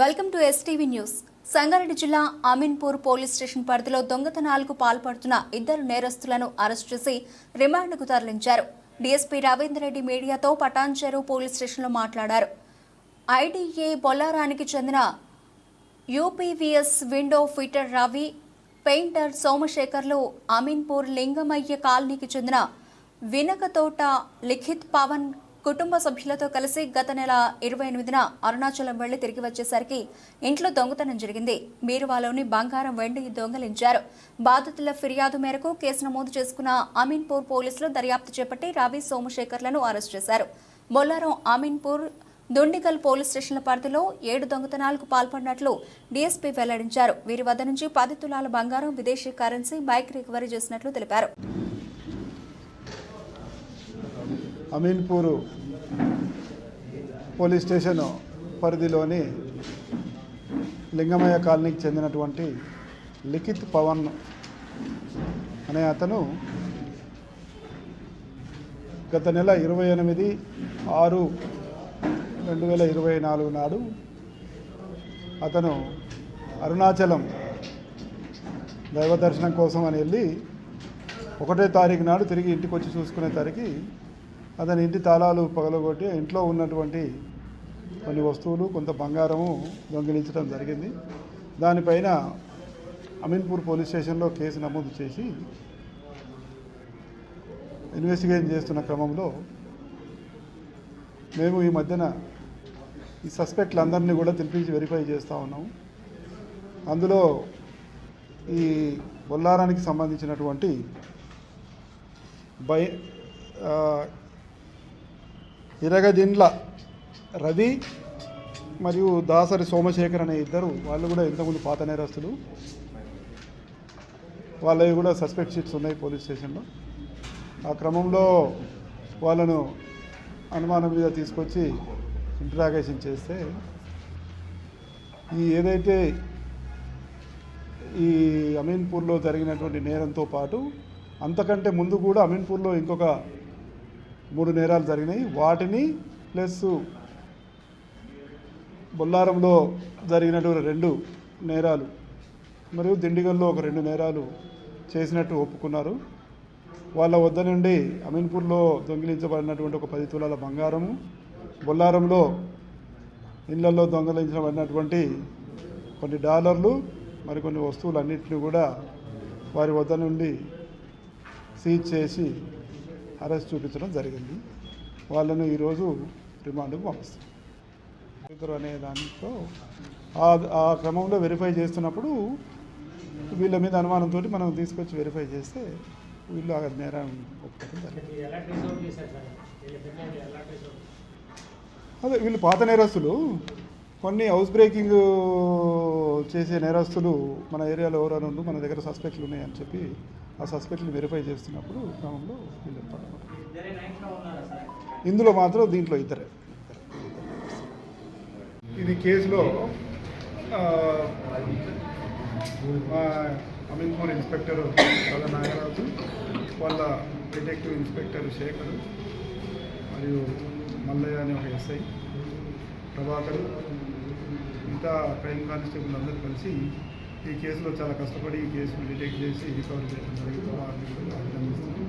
Welcome to STV news. Sangareddy జిల్లా Ameenpur police station పరిధిలో దొంగతనాలకు పాల్పడుతున్న ఇద్దరు నేరస్తులను అరెస్ట్ చేసి రిమాండ్కు తరలించారు. డీఎస్పీ రవీందర్ రెడ్డి మీడియాతో పటాన్చెరు పోలీస్ స్టేషన్లో మాట్లాడారు. ఐడీఏ బొల్లారానికి చెందిన UPVS window fitter Ravi painter సోమశేఖర్లు Ameenpur Lingamayya కాలనీకి చెందిన వినకతోట లిఖిత్ పవన్ కుటుంబ సభ్యులతో కలిసి గత నెల ఇరవై ఎనిమిదిన అరుణాచలం వెళ్ళి తిరిగి వచ్చేసరికి ఇంట్లో దొంగతనం జరిగింది. బీరువాలోని బంగారం వెండి దొంగలించారు. బాధితుల ఫిర్యాదు మేరకు కేసు నమోదు చేసుకున్న అమీన్పూర్ పోలీసులు దర్యాప్తు చేపట్టి రవి సోమశేఖర్లను అరెస్ట్ చేశారు. బొల్లారం అమీన్పూర్ దుండిగల్ పోలీస్ స్టేషన్ల పరిధిలో ఏడు దొంగతనాలకు పాల్పడినట్లు డీఎస్పీ వెల్లడించారు. వీరి వద్ద నుంచి పది తులాల బంగారం విదేశీ కరెన్సీ బైక్ రికవరీ చేసినట్లు తెలిపారు. అమీన్పూరు పోలీస్ స్టేషన్ పరిధిలోని లింగమయ్య కాలనీకి చెందినటువంటి లిఖిత్ పవన్ అనే అతను గత నెల ఇరవై ఎనిమిది ఆరు రెండు వేల ఇరవై నాలుగు నాడు అతను అరుణాచలం దైవ దర్శనం కోసం అని వెళ్ళి ఒకటో తారీఖు నాడు తిరిగి ఇంటికి వచ్చి చూసుకునే తారీఖు అతని ఇంటి తాళాలు పగలగొట్టి ఇంట్లో ఉన్నటువంటి కొన్ని వస్తువులు కొంత బంగారము దొంగిలించడం జరిగింది. దానిపైన అమీన్పూర్ పోలీస్ స్టేషన్లో కేసు నమోదు చేసి ఇన్వెస్టిగేషన్ చేస్తున్న క్రమంలో మేము ఈ మధ్యన ఈ సస్పెక్ట్లందరినీ కూడా పిలిపించి వెరిఫై చేస్తూ ఉన్నాము అందులో ఈ బొల్లారానికి సంబంధించినటువంటి బై ఇరగదిండ్ల రవి మరియు దాసరి సోమశేఖర్ అనే ఇద్దరు వాళ్ళు కూడా ఇంతకుముందు పాత నేరస్తులు. వాళ్ళవి కూడా సస్పెక్ట్ షీట్స్ ఉన్నాయి పోలీస్ స్టేషన్లో. ఆ క్రమంలో వాళ్ళను అనుమానం మీద తీసుకొచ్చి ఇంటరాగేషన్ చేస్తే ఈ ఏదైతే ఈ అమీన్పూర్లో జరిగినటువంటి నేరంతో పాటు అంతకంటే ముందు కూడా అమీన్పూర్లో ఇంకొక మూడు నేరాలు జరిగినాయి. వాటిని ప్లస్ బొల్లారంలో జరిగినటువంటి రెండు నేరాలు మరియు దిండిగల్లో ఒక రెండు నేరాలు చేసినట్టు ఒప్పుకున్నారు. వాళ్ళ వద్ద నుండి అమీన్పూర్లో దొంగిలించబడినటువంటి ఒక పది తులాల బంగారము బొల్లారంలో ఇళ్ళలో దొంగిలించబడినటువంటి కొన్ని డాలర్లు మరికొన్ని వస్తువులు అన్నింటినీ కూడా వారి వద్ద నుండి సీజ్ చేసి అరెస్ట్ చూపించడం జరిగింది. వాళ్ళను ఈరోజు రిమాండ్కు పంపిస్తాం. ఇద్దరు అనే దాంట్లో ఆ క్రమంలో వెరిఫై చేస్తున్నప్పుడు వీళ్ళ మీద అనుమానంతో మనం తీసుకొచ్చి వెరిఫై చేస్తే వీళ్ళు ఆ నేరం ఒప్పుకోవడం అదే వీళ్ళు పాత నేరస్తులు కొన్ని హౌస్ బ్రేకింగ్ చేసే నేరస్తులు మన ఏరియాలో ఎవరైనా ఉందో మన దగ్గర సస్పెక్ట్లు ఉన్నాయని చెప్పి ఆ సస్పెక్ట్లు వెరిఫై చేస్తున్నప్పుడు క్రమంలో వీళ్ళు ఇందులో మాత్రం దీంట్లో ఇద్దరే. ఇది కేసులో ఆ, మా అమీన్పూర్ ఇన్స్పెక్టర్ వాళ్ళ నాగరాజు వాళ్ళ డిటెక్టివ్ ఇన్స్పెక్టర్ శేఖర్ మరియు మల్లయ్య అనే ఒక ఎస్ఐ ప్రభాకర్ ఇంకా క్రైమ్ కానిస్టేబుల్ అందరూ కలిసి ఈ కేసులో చాలా కష్టపడి ఈ కేసును డిటెక్ట్ చేసి రికవరీ చేయడం జరిగింది. అభినందిస్తున్నాం